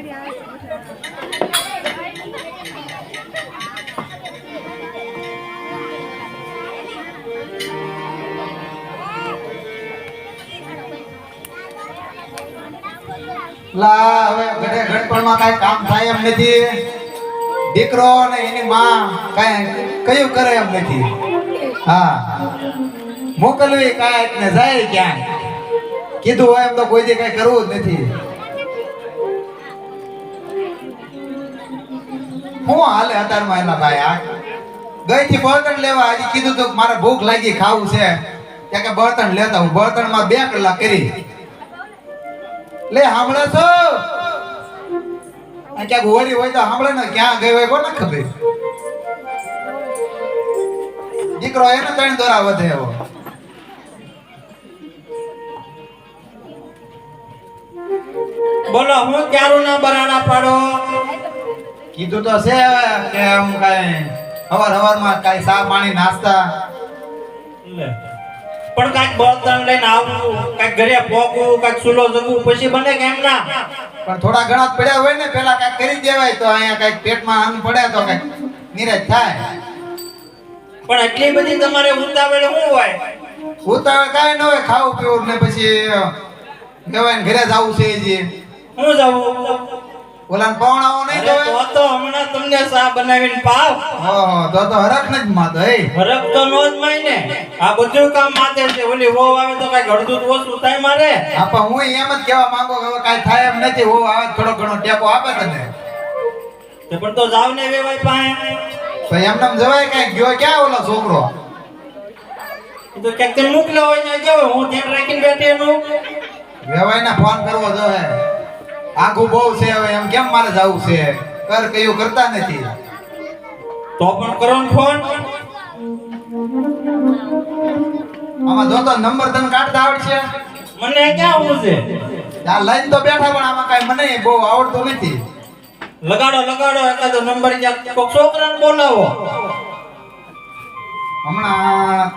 લા, હવે ઘરે કામ થાય એમ નથી. દીકરો ને એની માં કાંઈ કયું કરે એમ નથી. હા. મોકલવી કાંઈક ને જાય ક્યાંય. કીધું હોય એમ તો કોઈ કાંઈ કરવું જ નથી. હું હાલે અત્યારમાં એના ભાઈ આ ગઈ થી બળતણ લેવા આજે કીધું તો મારે ભૂખ લાગી, ખાવું છે ત્યાં કે બળતણ લેતા હું, બળતણમાં બે કલાક કરી. લે સાંભળે છો? ક્યાંક હોરી હોય તો સાંભળે ને, ક્યાં ગઈ હોય કોને ખબર? દીકરો એને ત્રણ દોરા વધે એવો. બોલો, હું ક્યારું ના બરાડા પાડો? કીધું તો છે કે આમ કાંઈ હવાર હવારમાં કાંઈ સા પાણી નાસ્તા? પણ કાંઈક બળતણ લઈને આવવું કાંઈક ઘરે પોકવું કાંઈક સુલો જમવું પછી બને કે એમ ના પણ થોડા ઘણા પડ્યા હોય ને પેલા કાંઈક કરી દેવાય તો અહીંયા કાંઈક પેટમાં અન્ન પડે તો કાંઈક નિરાશ થાય. પણ એટલી બધી તમારે ઉતાવળ શું હોય? ઉતાવળ કાંઈ ન હોય ખાવું પીવું ને પછી કહેવાય ઘરે જવું છે જે હું જવું ઓલા પવણાઓ નહીં જોવે તો તો હમણાં તમને સા બનાવીને પાવ. હા તો તો હરખ ને જ માતો હે. ફરક તો નો જ માય ને આ બધું કામ માથે છે. ઓલી હો આવે તો કઈ ઘડતું તો ઓછું થાય મારે. આપા હું એમ જ કહેવા માંગો કે કઈ થાય એમ નથી. હો આવે થોડો ઘણો ટેકો આપે તને. તે પણ તો જાવ ને વેવાય પાસે તો એમને નામ જવાય કઈ ગયો ક્યાં ઓલો છોકરો? તો ક્યાંક તે મોકલ્યો હોય ને જો હું ધ્યાન રાખીને બેઠી એનું. વેવાય ને ફોન કરવો જોહે આખું બહુ છે હવે એમ કેમ મારે જવું છે? કર કયું કરતા નથી. તો પણ કરો ફોન. આમાં જો તો નંબર તને કાઢતા આવડશે? મને ક્યાં આવું છે? આ લાઈન તો બેઠા પણ આમાં કાઈ મને બહુ આવડતું નથી. લગાડો લગાડો એકાદો નંબર ક્યાં કોક છોકરાને બોલાવો. હમણાં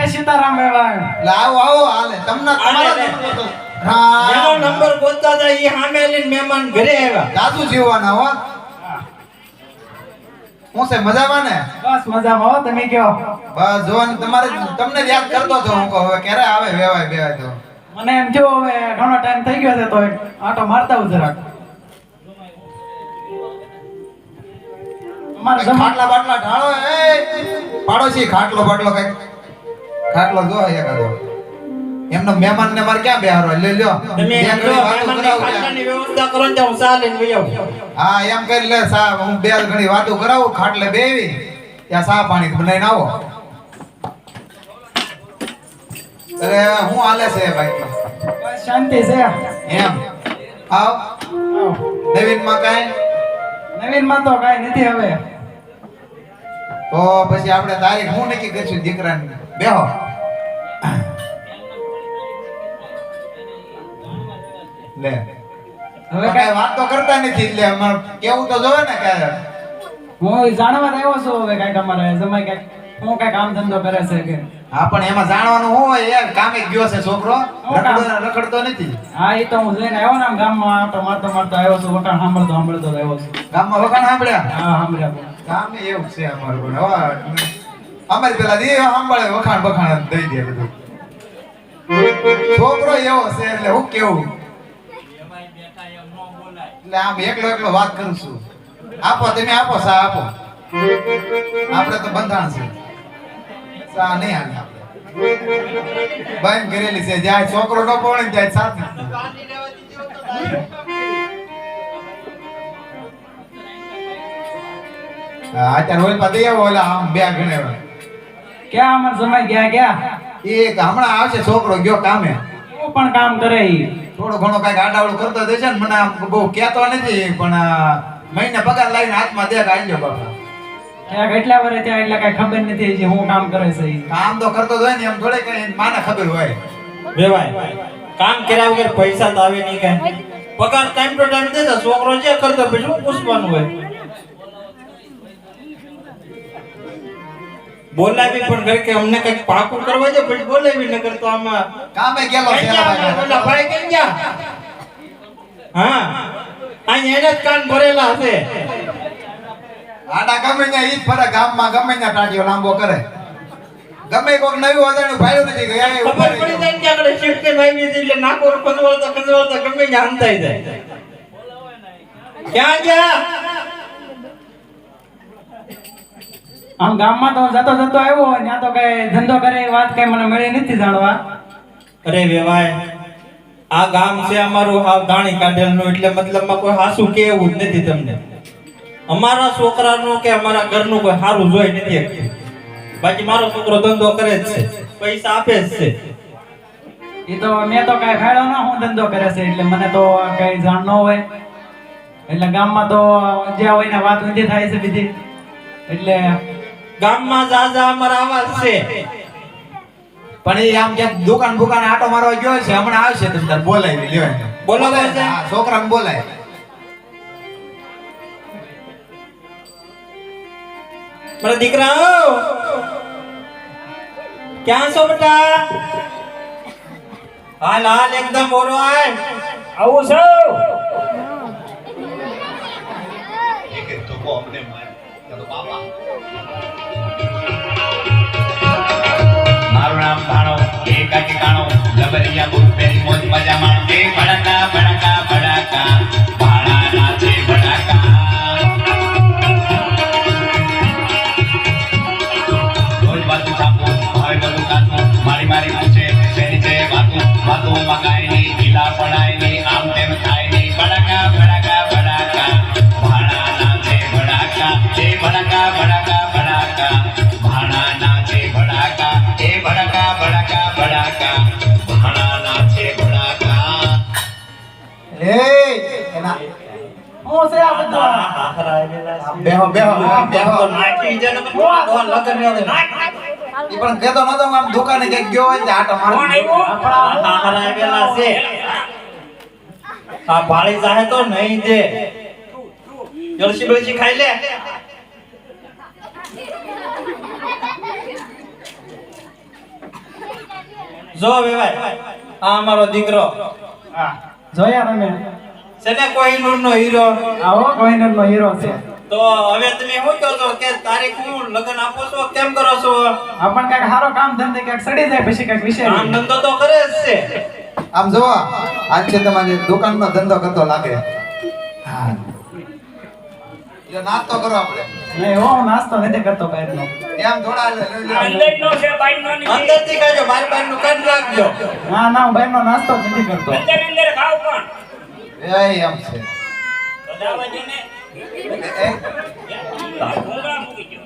એ સીતારામ વેવાણ એટલે આવો આવો હાલે. તમને તમારા આલે, નંબર તો- જેનો હા નંબર ગોતતા હતા એ સામે લઈને મહેમાન ઘરે આવ્યા. જાજુ જીવવાના હો. હું છે મજામાં ને? બસ મજામાં હો તમે કયો બસ જોવાનું તમારે તમને યાદ કરતો હતો હું કહું હવે ક્યારે આવે વેવાય બેવાય તો. મને એમ જો હવે ઘણો ટાઈમ થઈ ગયો છે તો આટો મારતા હું જરાક. ખાટલા બાટલા ઢાળો એ પાડોશી ખાટલો બાટલો કંઈક. ખાટલો જો એકાદો એમનો મહેમાન ને મારે ક્યાં બેહારો લે લ્યો. તમે. ખાટલાની વ્યવસ્થા કરો ને હું ચા લઈને વહી હા એમ કરી લે સા હું બે ઘણી વાતો કરાવું ખાટલે બેવી ત્યાં સા પાણી બનાવીને આવો. અરે હું હાલે છે ભાઈ? શાંતિ છે. એમ. આવ. આવ. નવીનમાં કાઈ? નવીનમાં તો કાંઈ નથી હવે. તો પછી આપણે તારીખ હું નક્કી કરશું દીકરાની? બેહો. લે. હવે કઈ વાત તો કરતા નથી એટલે અમાર કેવું તો જોવે ને કે હું જાણવા આવ્યો છું હવે કાંઈક અમારે. સમય કઈ હું કઈ કામ ધંધો કરે છે કે હા પણ એમાં જાણવાનું હું હોય એ કામે ગયો છે છોકરો. રખડતો નથી. હા એ તો હું જઈને આવ્યો ને ગામમાં આટો મારતો મારતો આવ્યો છું વખાણ સાંભળતો સાંભળતો આવ્યો છું. ગામમાં વખાણ સાંભળ્યા? હા સાંભળ્યા ગામે એવું છે અમારું પણ. હવે અમારી પેલા દે સાંભળે વખાણ બખાણ દઈ દે બધું. છોકરો એવો છે એટલે હું કેવું? એટલે આમ એકલો એકલો વાત કરું છું. આપો તમે આપો સા આપો. આપણે તો બંધાણ છે. સા નહીં હાલે આપણે. બંધ કરેલી છે જ્યાં છોકરો ન પડે ત્યાં સાથે. અત્યારે ઓલ પા દઈ આવો ઓલા આમ બે ગણે ક્યાં અમર સમય ગયા ક્યાં? એ હમણાં આવશે છોકરો ગયો કામે. પણ કામ કરે ઈ. થોડો ઘણો કંઈક આડાવડું કરતો દેજે ને મને આમ બહુ કહેતો નથી પણ આ, મહિને પગાર લાવીને હાથમાં દે જાય બાપા. ત્યાં કેટલા વર્ષ ત્યાં એટલે કાંઈ ખબર નથી જે હું કામ કરે છે કામ તો કરતો હોય ને એમ થોડે કઈ માને ખબર હોય. વેવાય કામ કર્યા વગર પૈસા તો આવે નહીં કાંઈ. પગાર ટાઈમ ટુ ટાઈમ દે તો છોકરો જે કરતો પછી શું પૂછવાનું હોય. બોલાવી પણ ઘરે કે અમને કંઈક પાકું કરવા દે પછી બોલાવી નગર તો આમાં કામે ગયા? ઓલા ભાઈ? કેમ ગયા? હા અહીં એને જ કાન ભરેલા હશે. આડા ગમે ને ઈ ફરે ગામમાં ગમે ને ટાટીઓ લાંબો કરે. ગમે કોક નવી વજાણું ફાયદો નથી ગયા ખબર પડી જાય કે આગળ શિફ્ટ ને ભાઈ એટલે નાકોર ખંજવાળતા ખંજવાળતા ગમે ને અંતાઈ જાય. ક્યાં ગયા? આમ ગામમાં તો જતો જતો આવ્યો ત્યાં તો કઈ ધંધો કરે એ વાત કઈ મને મળી નથી જાણવા. અરે વેવાય આ ગામ છે અમારું હાવ દાણી કાઢેલનું એટલે મતલબમાં કોઈ હાસું કે એવું જ નથી તમને. અમારા છોકરાનું કે અમારા ઘરનું કોઈ સારું જોઈ નથી. બાકી મારો છોકરો ધંધો કરે જ છે પૈસા આપે જ છે. એ તો મેં તો કઈ ફાયદો ના હું ધંધો કરે છે એટલે મને તો કઈ જાણ ન હોય. એટલે ગામમાં તો જ્યાં હોય ને વાત ઊંધી થાય છે બીજી એટલે ગામમાં જાજા અમારા આવાજ છે. પણ એ આમ ક્યાંક દુકાન બુકાન આટો મારવા ગયો છે હમણાં આવશે તો તાર બોલાવી છે? છોકરાને બોલાય. મારા દીકરા ક્યાં છો બેટા? હાલ હાલ એકદમ બોલો આય આવું છું? એકાકી કાણો લબરિયા બુટ પહેરી મોજ મજા માણો એ ભડકા, ભડાકા ભડાકા ભાણા નાચે ભડાકા. છે આ બધું? બેહો બેહો બેહો. તો નાખી છે ને લગન ને ઈ પણ કહેતો નતો આમ દુકાને કે ગયો હોય ને આટો કોણ આપણા હારા આવેલા છે. આ ભાળી જાહે તો નહીં દે. જલસી બળસી ખાઈ લે. જો વેવાય આ અમારો દીકરો. હા જોયા તમે? છે ને કોહિનૂર નો હીરો આવો કોઈનર નો હીરો છે. તો હવે તમે શું કહો છો કે તારીખ હું લગ્ન આપો છો? કેમ કરો છો? આપણ કંઈક સારો કામ ધંધે કંઈક સડી જાય પછી કંઈક વિશે. કામ ધંધો તો કરે જ છે. આમ જોવો આજ છે તમારી દુકાનનો ધંધો કરતો લાગે. હા. નાસ્તો કરો આપણે. નહીં હો નાસ્તો નથી કરતો બહારનો. એમ થોડા લે- લે- લે. અંદર છે બાઈ નો નથી અંદરથી કાઢો મારી પાસે નું કામ રાખજો ના ના હું બહારનો નાસ્તો નથી કરતો અંદર અંદર ખાવ પણ એ એમ છે. સદાવતીને એ, એ, ભૂંગળા મૂકી દો.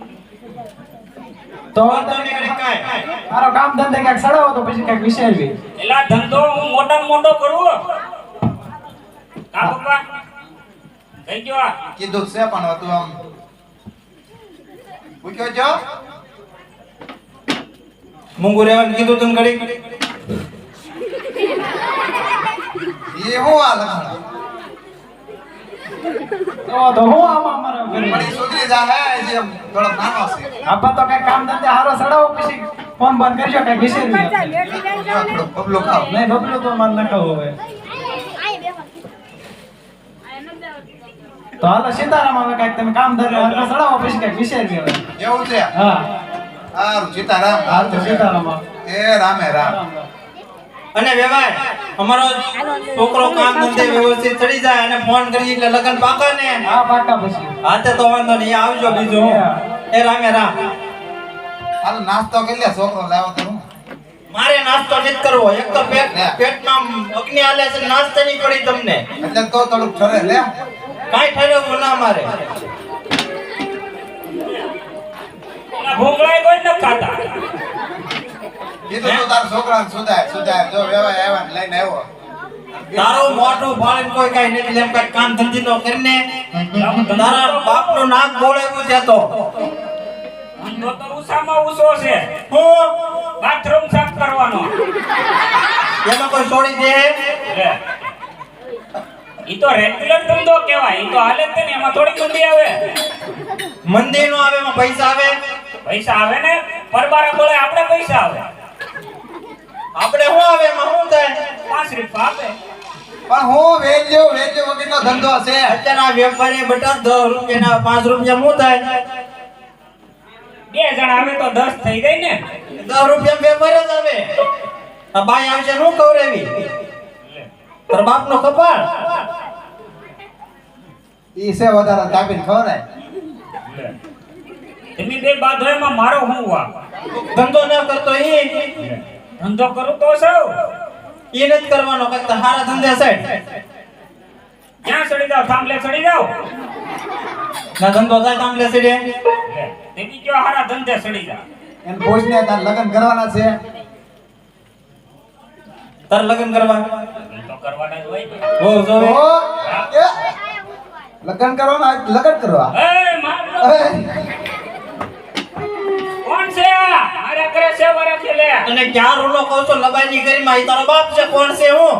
તો વાંધો નહીં કરે કાંઈ. મારો કામ ધંધે કંઈક સડાવો તો પછી કંઈક વિચારવી એલા ધંધો હું મોટામાં મોટો કરું કા પપ્પા? કઈ ગયો કીધું છે પણ હતું આમ. પૂછ્યો છો? મૂંગું રહેવાનું કીધું તું ઘડી એ હું આ લખાણ? તો તો હું આમાં અમારા ઘરે? ઈ સુધરી જાહે જે થોડો નાનો છે. આપા તો કંઈક કામ ધંધે હારો સડાવો પછી ફોન બંધ કરજો કંઈક વિચારવી આપણે. જો ખાવ. નહીં બબલું તો મારે ન ખાવું હવે. તો હાલો સીતારામ હવે કંઈક તમે કામ ધંધે હારો સડાવો પછી કંઈક વિચારવી હવે. એવું છે? હા. સારું સીતારામ. હાલ તો સીતારામ એ રામ રામ. અને વેવાય અમારો છોકરો કામ ધંધે વ્યવસ્થિત ચડી જાય અને ફોન કરી એટલે લગન પાકા ને. હા પાકા પછી. હાથે તો વાંધો નહીં આવજો બીજું. એ રામે રામ. હાલ નાસ્તો કરી લે છોકરો લાવો તો મારે નાસ્તો નથી કરવો. એક તો પેટ પેટમાં અગ્નિ હાલે છે નાસ્તો નહીં પડી તમને. એટલે તો થોડુંક ઠરે લે. કાઈ ઠરેવું ના મારે. ભૂંગળાઈ કોઈ ન ખાતા. કીધું તાર છોકરાને સુધાય સુધાય જો વેવાય આવ્યા ને લઈને આવ્યો. તારું મોઢું ફાડીને કોઈ કાંઈ નથી એમ કાંઈ કામ ધંધી નો કરીને તારા બાપનું નાક બોળેવું છે તો. ધંધો તો છે. હું? બાથરૂમ સાફ કરવાનો. એમાં કોઈ છોડી દે ઈ તો રેગ્યુલર ધંધો કહેવાય. ઈ તો હાલે જ ને એમાં થોડી મંદી આવે. મંદિર નો આવે એમાં પૈસા આવે? પૈસા આવે ને પરબારા બોલે આપણે પૈસા આવે. આપણે શું આવે એમાં શું થાય? પાંચ રૂપિયા આપે પણ હું વેચજો વેચજો વગરનો ધંધો છે અત્યારે આ વેપારી બટા દસ રૂપિયાના પાંચ રૂપિયા શું થાય? બે જણા અમે તો દસ થઈ ગઈ ને. દસ રૂપિયા વેપાર જ આવે. આ બાઈ આવશે શું કવરેવી તાર બાપનો કપાળ? ઈ છે વધારે દાબીને ખવરાય. તમે બે બાધો એમાં મારો હું વા ધંધો ન કરતો એ ધંધો કરું તો સૌ એ જ કરવાનો કે તો હારા ધંધે સાઈડ ક્યાં ચડી જાવ થાંભલે ચડી જાવ ના ધંધો થાય થાંભલે રે તે બીજો હારા ધંધે ચડી એમ એને પૂછને તાર લગ્ન કરવાના છે. તાર લગન કરવા? તો કરવાના જ હોય ઓ જો લગન કરવાના લગન કરવા. એ માર ઘરે છે વારા ખેલે આ અને ક્યાં રૂલો કહો છો? લબાઈની કરી માં તારો બાપ છે કોણ છે હું?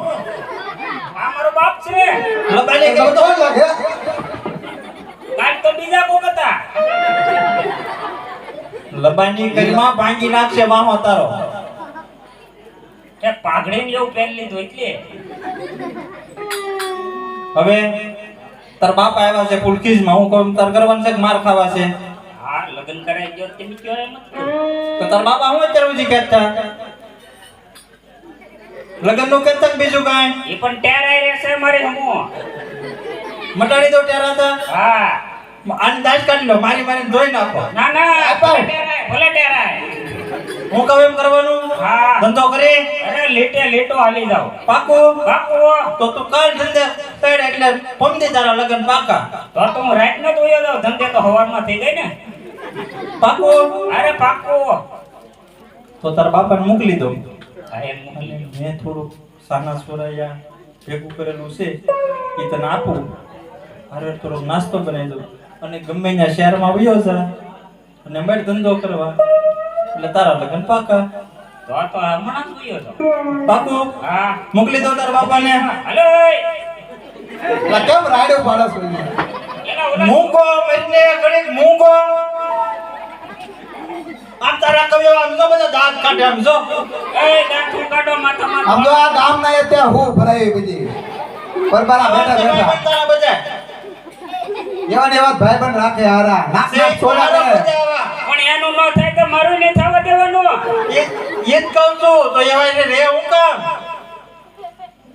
મારો બાપ છે. લબાઈની કરી તો લાગે? કાલ તો બીજા કો હતા. લબાઈની કરી માં ભાંગી નાખશે વાહો તારો. તે પાઘડી ને એવું પહેરી લીધું એટલે. હવે તાર બાપ આવ્યા છે પુલકીજમાં હું કહું તાર કરવાનું છે કે માર ખાવા છે? લગ્ન કરાઈ ગયો તમે કયો એમ તો તાર બાપા હું અત્યારે ઉજી કહેતા? લગ્નનું કહેતા બીજું કાંઈ? એ પણ ટેરાઈ રહેશે મારે હમો. મટાડી દો ત્યારે હતા હા. આની દાજ કાઢી લો મારી મારી ધોઈ નાખો. ના ના આપો ટેરાય ભલે ટેરાય હું કહું એમ કરવાનું? હા. ધંધો કરી અરે લેટે લેટો હાલી જાવ પાકો? પાકો. તો તું કાલ ધંધે પેડ એટલે પમદી તારા લગ્ન પાકા. તો તો રાત ન તો ધંધે તો હવારમાં થઈ ગઈ ને. પાકું અરે પાકો. તો તાર બાપાને મોકલી દો મોકલી દો. મેં થોડુંક સાના સોરાયા ભેગું કરેલું છે એ તને આપું. હારે થોડો નાસ્તો બનાવી દઉં. અને ગમે ત્યાં શહેરમાં વયો છે અને મેળ ધંધો કરવા. એટલે તારા લગ્ન પાકા. તો આ તો હમણાં જ જોયો તો પાકું હા. મોકલી દો તારા બાપાને. હલો. લા કેમ રાડ્યો પાડો છો મૂકો ઘડીક મૂંગો આમ તારા કવિઓ આમ જો બધા દાંત કાઢે આમ જો એ દાંતું કાઢો માથામાં આમ આ ગામ ના એ ત્યાં હું ભરાય બધી. પરબારા બેઠા બેઠા. તારા બધા. એવા ને એવા ભાઈ બંધ રાખે હારા. નાક નાક છોડા કરે. પણ એનું ન થાય તો મારું નહીં થવા દેવાનું. એ જ કહું છું તો એવા રે હું કામ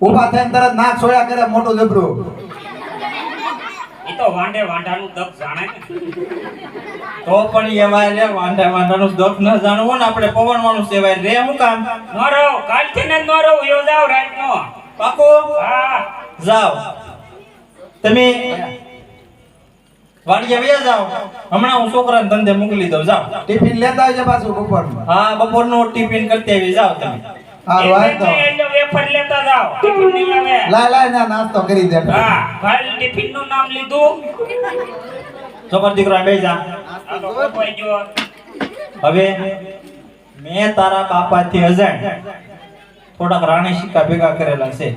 ઊભા થઈને તરત નાક છોડ્યા કરે મોટો જબરું. એ તો વાંડે વાંડાનું દબ જાણે તો પણ એમાં રે વાંઢા વાંઢાનું દપ ન જાણવું ને આપણે પવન માણું સેવાય. રે હું કામ? નો કાલથી ને યો જાવ રાતનો. પાકો? હા. જાઓ. તમે વાડીએ વ્યા હમણાં હું છોકરાને ધંધે મોકલી દઉં. જાઓ. ટિફિન લેતા આવજે પાછું બપોરમાં. હા બપોરનું ટિફિન કરતી આવી તમે. તો. વેફર લેતા જાવ ટિફિનની લાવે લાય લાય ના નાસ્તો કરી દે. હા કાલ ટિફિનનું નામ લીધું. છોકર દીકરો બે જા કોઈ જો હવે મેં તારા બાપાથી અજાણ થોડાક રાણી સિક્કા ભેગા કરેલા છે.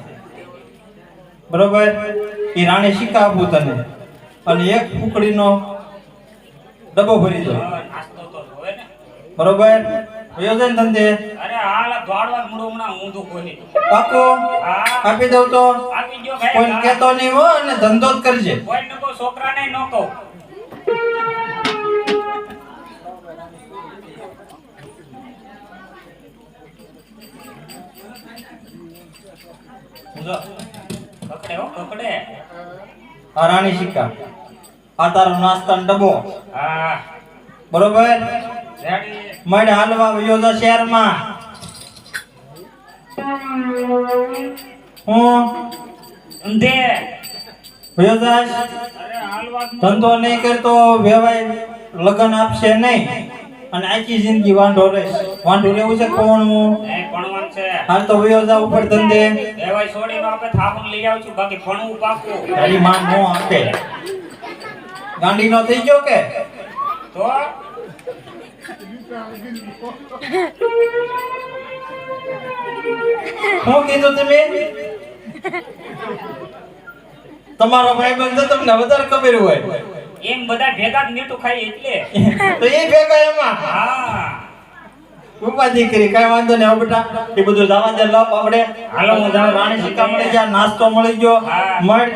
બરોબર? એ રાણી સિક્કા આપું તને. અને એક ફૂકડીનો ડબ્બો ભરી દો. નાસ્તો તો જોવે ને. બરોબર? યોજન ધંધે? હાલ દોડવા મૂળ હમણાં ઊંધું ખોલી. પાકો આપી દઉં તો. આપી ગયો ભાઈ કોઈ કહેતો નહીં હો અને ધંધો જ કરજે. કોઈ ન કહો છોકરાને ન હો સિક્કા આ તારો નાસ્તાનો ડબ્બો. હા. બરોબર? રેડી. મળ હાલવા યોજા શહેરમાં. હું ઊંધે વ્યવસાય ધંધો નહીં કરતો વેવાય લગન આપશે નહીં. અને આખી જિંદગી વાંઢો રહેશ. વાંઢો રહેવું છે કોણ? હું ભણવાનું છે. હાલ તો વ્યવસાય ઉપર ધંધે. દેવાય છોડીને આપણે થાપણ લઈ આવશું બાકી ભણવું પાકું. તારી માં નો આપે. ગાંડી નો થઈ ગયો કે? તો? શું કીધું તમે? તમારો ભાઈ બંધ તમને વધારે ખબર હોય. એમ બધા ભેગા જ મીઠું ખાય એટલે. તો એ ભેગા એમાં? હા. ઉપાધિ કરી કઈ વાંધો નહીં બેટા. એ બધું જવા દે લપ આપણે હાલો, હું જાઉં. રાણી સીતા મળી ગયા નાસ્તો મળી ગયો. મળ